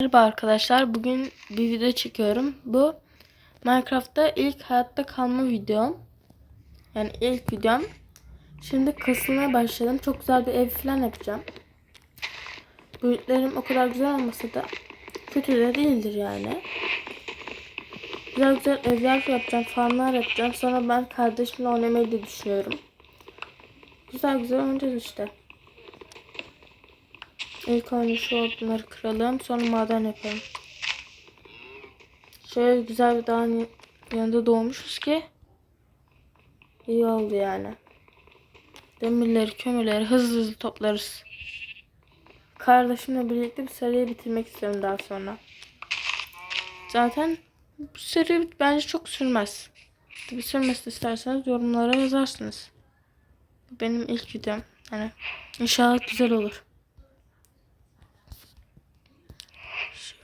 Merhaba arkadaşlar. Bugün bir video çekiyorum. Bu Minecraft'ta ilk hayatta kalma videom. Yani ilk videom. Şimdi kasılmaya başladım. Çok güzel bir ev falan yapacağım. Boyutlarım o kadar güzel olmasa da kötü de değildir yani. Güzel güzel evler yapacağım, farmlar yapacağım. Sonra ben kardeşimle oynamayı da düşünüyorum. Güzel güzel oynayacağız işte. İlk önce şu odunları kıralım. Sonra maden yapalım. Şöyle güzel bir dağın yanında doğmuşuz ki iyi oldu yani. Demirleri, kömürleri hızlı hızlı toplarız. Kardeşimle birlikte bir seriyi bitirmek istiyorum daha sonra. Zaten bu seri bence çok sürmez. Bir sürmesini isterseniz yorumlara yazarsınız. Benim ilk videom. Yani inşallah güzel olur.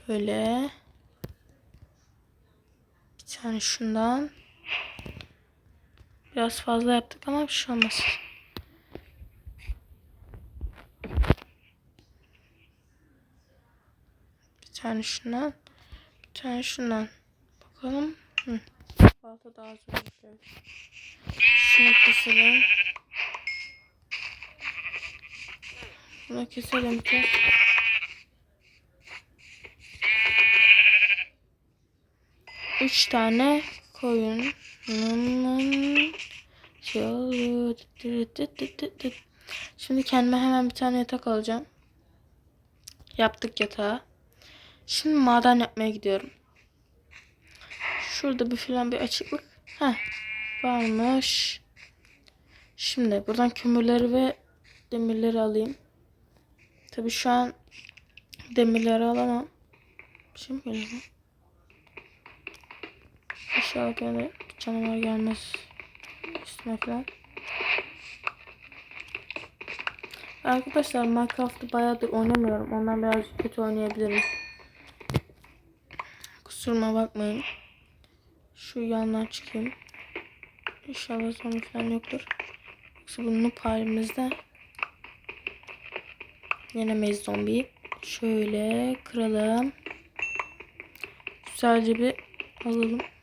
Şöyle. Bir tane şundan. Biraz fazla yaptık ama bir şey olmaz. Bir tane şundan. Bir tane şundan. Bakalım. Hı. Balta daha zor yapıyor. Şunu keselim. Bunu keselim ki. Üç tane koyun. Şey oluyor. Şimdi kendime hemen bir tane yatak alacağım. Yaptık yatağı. Şimdi maden yapmaya gidiyorum. Şurada bir filan bir açıklık. Heh, varmış. Şimdi buradan kömürleri ve demirleri alayım. Tabi şu an demirleri alamam. Bir İnşallah böyle canavar gelmez üstüme falan. Arkadaşlar Minecraft'ı bayağıdır oynamıyorum. Ondan birazcık kötü oynayabilirim. Kusuruma bakmayın. Şu yandan çıkayım. İnşallah zombi falan yoktur. Yoksa bu noob halimizde yenemeyiz zombiyi. Şöyle kıralım. Güzelce bir alalım.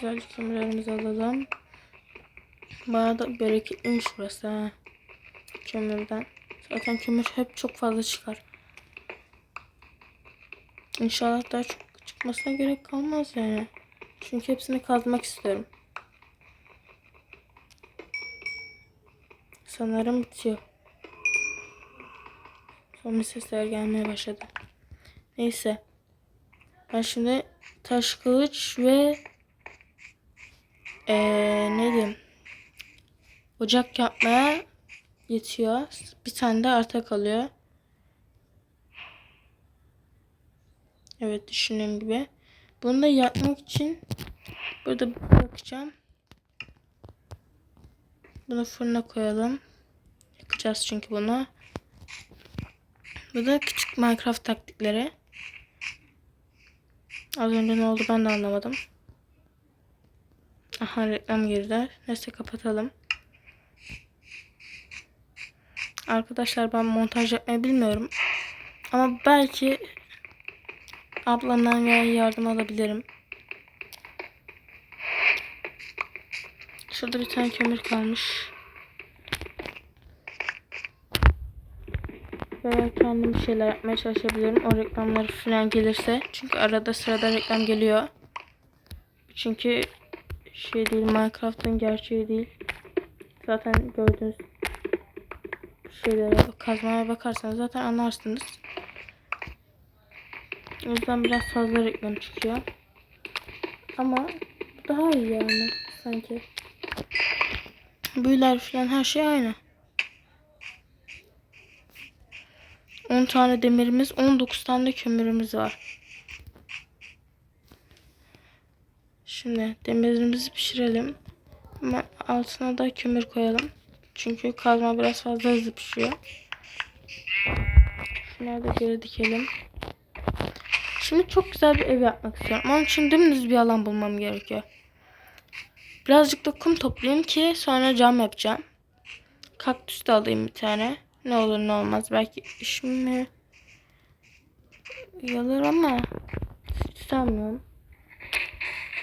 Güzelce kömürlerimizi alalım. Bayağı da bereketliymiş burası ha. Kömürden. Zaten kömür hep çok fazla çıkar. İnşallah daha çok çıkmasına gerek kalmaz yani. Çünkü hepsini kazmak istiyorum. Sanırım bitiyor. Son bir sesler gelmeye başladı. Neyse. Ben şimdi taş kılıç ve ee, ne diyeyim? Ocak yapmaya yetiyor. Bir tane de arta kalıyor. Evet düşündüğüm gibi. Bunu da yakmak için burada bırakacağım. Bunu fırına koyalım. Yakacağız çünkü bunu. Bu da küçük Minecraft taktikleri. Az önce ne oldu ben de anlamadım. Aha reklam girdi. Neyse kapatalım. Arkadaşlar ben montaj yapmayı bilmiyorum. Ama belki ablamdan veya yardım alabilirim. Şurada bir tane kömür kalmış. Veya kendim bir şeyler yapmaya çalışabilirim. O reklamları falan gelirse. Çünkü arada sırada reklam geliyor. Çünkü şey değil Minecraft'ın gerçeği değil. Zaten gördüğünüz şeylere kazmaya bakarsanız zaten anlarsınız. O yüzden biraz fazla reklam çıkıyor. Ama daha iyi yani sanki. Büyüler falan her şey aynı. 10 tane demirimiz, 19 tane kömürümüz var. Şimdi demirimizi pişirelim. Ama altına da kömür koyalım. Çünkü kazma biraz fazla hızlı pişiyor. Şunları da geri dikelim. Şimdi çok güzel bir ev yapmak istiyorum. Onun için dümdüz bir alan bulmam gerekiyor. Birazcık da kum toplayayım ki sonra cam yapacağım. Kaktüs de alayım bir tane. Ne olur ne olmaz. Belki işimi yalar ama hiç sanmıyorum.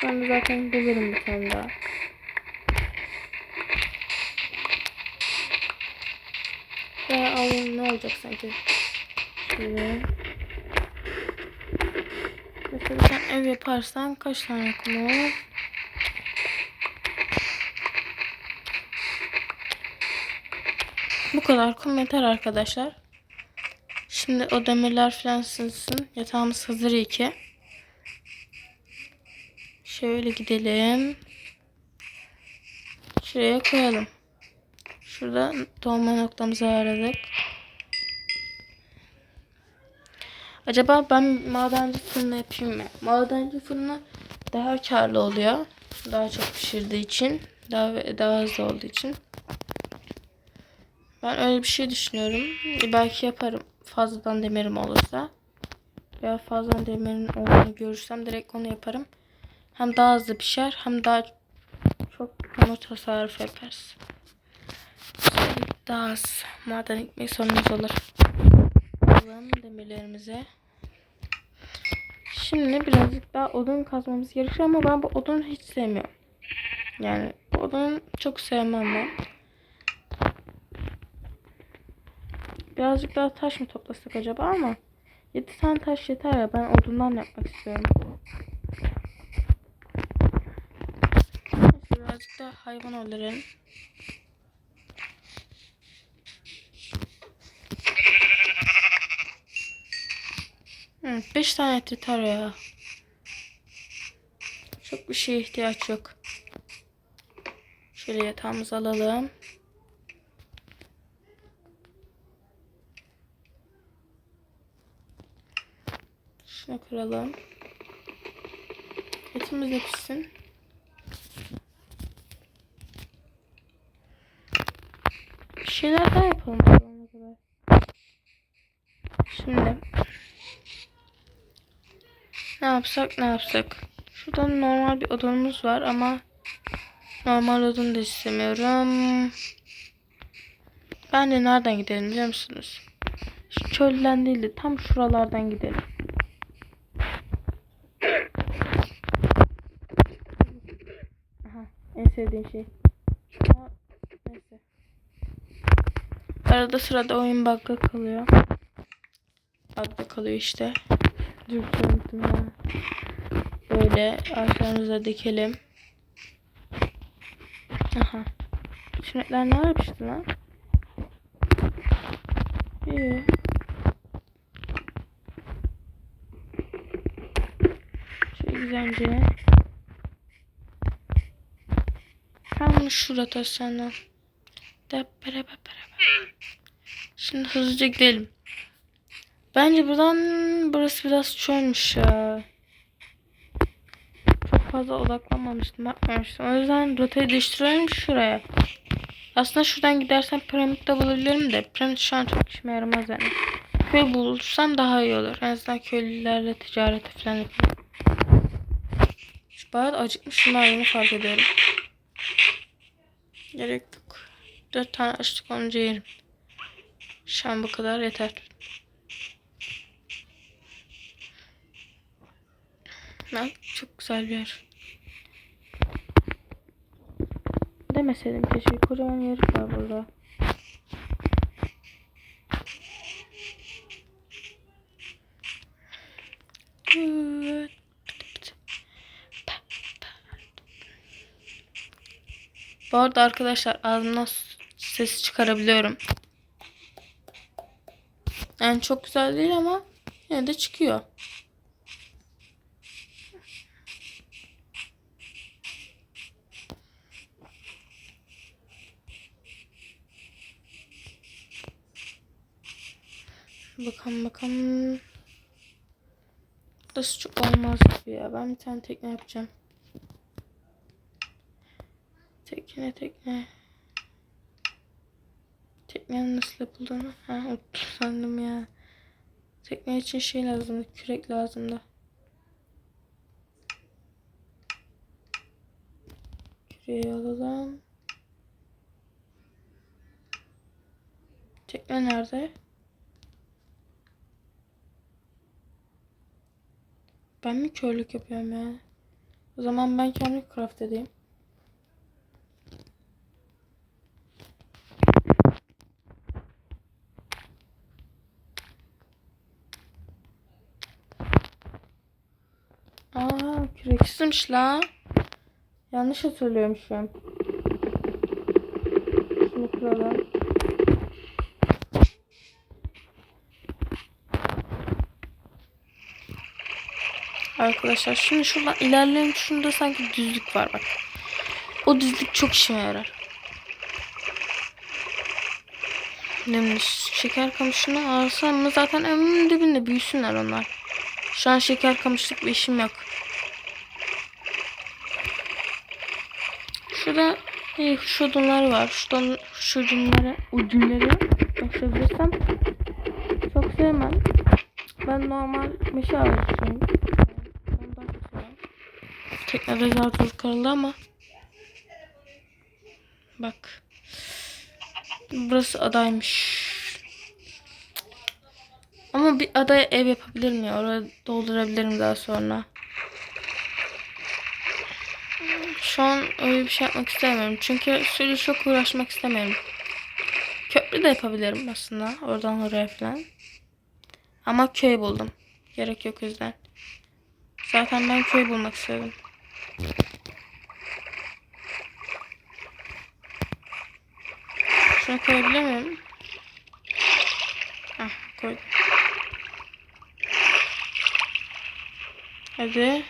Sonra zaten bulurum bir tane daha. Ve alayım ne olacak sanki. Şöyle. Mesela sen ev yaparsan kaç tane kum olur? Bu kadar kum yeter arkadaşlar. Şimdi o demirler falan sızsın. Yatağımız hazır iyi ki. Şöyle gidelim. Şuraya koyalım. Şurada dolma noktamızı ayarladık. Acaba ben madenci fırını yapayım mı? Madenci fırını daha karlı oluyor. Daha çok pişirdiği için. Daha, daha hızlı olduğu için. Ben öyle bir şey düşünüyorum. Belki yaparım. Fazladan demirim olursa. Veya fazladan demirin olduğunu görürsem direkt onu yaparım. Hem daha hızlı pişer hem daha çok konu tasarruf yaparız. Daha az maden ekmek sorunumuz olur. Alalım demirlerimize. Şimdi birazcık daha odun kazmamız gerekiyor ama ben bu odunu hiç sevmiyorum. Yani bu odunu çok sevmem ben. Birazcık daha taş mı toplasak acaba ama 7 tane taş yeter ya ben odundan yapmak istiyorum. Neyse, daha hayvan öldürelim. Hı, 5 tane et yeter ya. Çok bir şeye ihtiyaç yok. Şöyle yatağımızı alalım. Şunu kıralım. Etimiz de. Bir şeyler daha yapalım. Şimdi ne yapsak ne yapsak. Şurada normal bir odunumuz var ama normal odun da istemiyorum. Ben de nereden gidelim biliyor musunuz? Şu çölden değil de tam şuralardan gidelim. Aha, en sevdiğim şey. Ama neyse. Arada sırada oyun bug'da kalıyor. Bug'da kalıyor işte. Dur. Böyle ağaçlarımıza dikelim. Aha. Sinekler ne yapıştı lan? İyi. Şöyle güzelce. Tam şu rotasyondan. Şimdi hızlıca gidelim. Bence buradan burası biraz çölmüş ya. Çok fazla odaklanmamıştım, bakmamıştım. O yüzden rotayı değiştirelim şuraya. Aslında şuradan gidersem piramit de bulabilirim de piramit şu an çok işime yaramaz yani. Köy bulursam daha iyi olur. En azından köylülerle ticareti falan yaparım. Şu bayağı acıkmışım ben yeni fark ediyorum. Gerek yok. Dört tane açtık onca yerim. Şu an bu kadar yeter. Ben çok güzel bir yer. Demeseydim keşke kocaman yer var burada. Bu arada arkadaşlar ağzımdan ses çıkarabiliyorum. Yani çok güzel değil ama yine de çıkıyor. Bakalım bakalım. Burası çok olmaz gibi ya. Ben bir tane tekne yapacağım. Tekne tekne. Teknenin nasıl yapıldığını. Ha sandım ya. Tekne için şey lazımdı. Kürek lazımdı. Şuraya alalım. Tekne nerede? Ben mi körlük yapıyorum ya? O zaman ben kendim craft edeyim. Küreksizmiş la. Yanlış hatırlıyormuşum. Şunu kuralım. Arkadaşlar şimdi şuradan ilerleyelim. Şunda sanki düzlük var bak. O düzlük çok işime yarar. Şimdi şeker kamışını alsam mı zaten evimin dibinde büyüsünler onlar. Şu an şeker kamışlık bir işim yok. Şurada e, şu odunlar var. Şuradan şu ucunları, ucunları açabilirsem çok sevmem. Ben normal meşe ağacıyım. Teknede zar kırıldı ama. Bak. Burası adaymış. Ama bir adaya ev yapabilirim ya. Oraya doldurabilirim daha sonra. Şu an öyle bir şey yapmak istemiyorum. Çünkü sürü çok uğraşmak istemiyorum. Köprü de yapabilirim aslında. Oradan oraya falan. Ama köy buldum. Gerek yok yüzden. Zaten ben köy bulmak istedim. Şunu koyabilir miyim? Heh, koydum. Hadi.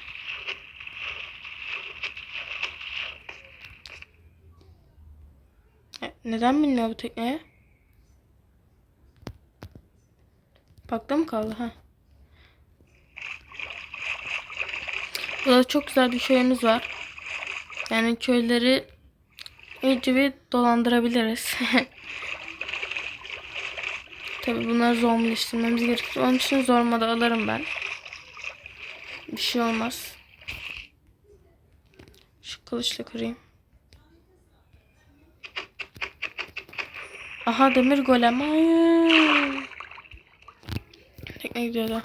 E, Neden bilmiyor bu tekneye? Bakta mı kaldı? Ha. Burada çok güzel bir köyümüz var. Yani köyleri iyice bir dolandırabiliriz. Tabi bunları zormleştirmemiz gerekir. Onun için zorma da alırım ben. Bir şey olmaz. Şu kılıçla kırayım. Aha demir golem. Hayır. Tekne gidiyordu.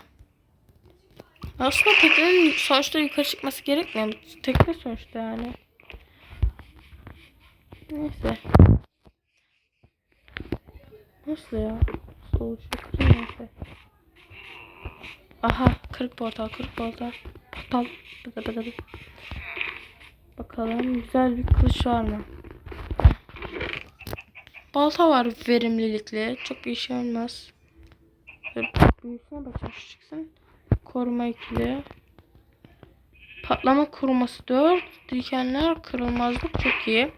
Aslında teknenin sonuçta yukarı çıkması gerekmiyor? Tekne sonuçta yani. Neyse. Nasıl ya? Nasıl olacak? Neyse. Aha kırık portal kırık portal. Portal. Bıdı bıdı bıdı. Bakalım güzel bir kılıç var mı? Balta var verimlilikle. Çok bir işe olmaz. Büyüsüne bakayım şu çıksın. Koruma ikili. Patlama koruması 4. Dikenler kırılmazlık çok iyi.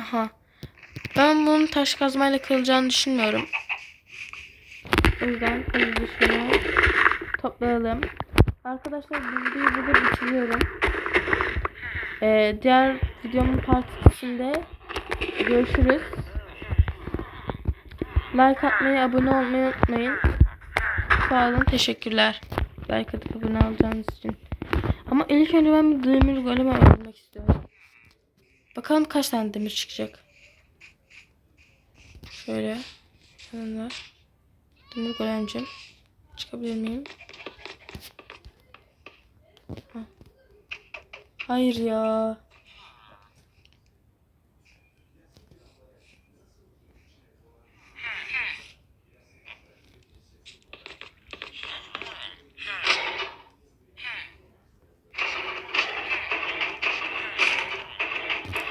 Aha. Ben bunun taş kazmayla kırılacağını düşünmüyorum. O yüzden hızlı toplayalım. Arkadaşlar bu videoyu burada bitiriyorum. Ee, diğer videomun part 2'sinde görüşürüz. Like atmayı, abone olmayı unutmayın. Sağ olun, teşekkürler. Like atıp abone olacağınız için. Ama ilk önce ben bir demir golemi öldürmek istiyorum. Bakalım kaç tane demir çıkacak. Şöyle. Yanında. Demir golemcim. Çıkabilir miyim? Ha. Hayır ya.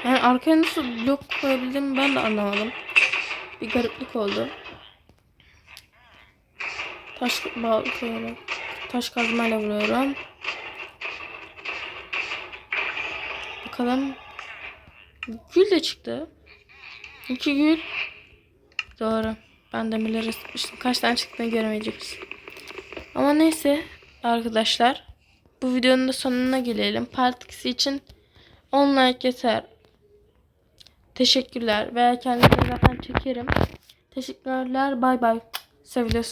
Yani arkaya nasıl blok koyabildiğimi ben de anlamadım. Bir gariplik oldu. Taş bağ koyarak taş kazmayla vuruyorum. Bakalım. Gül de çıktı. İki gül. Doğru. Ben demirleri sıkmıştım. Kaç tane çıktığını göremeyeceğiz. Ama neyse arkadaşlar. Bu videonun da sonuna gelelim. Part 2'si için 10 like yeter. Teşekkürler. Veya kendimi zaten çekerim. Teşekkürler. Bay bay. Seviliyorsun.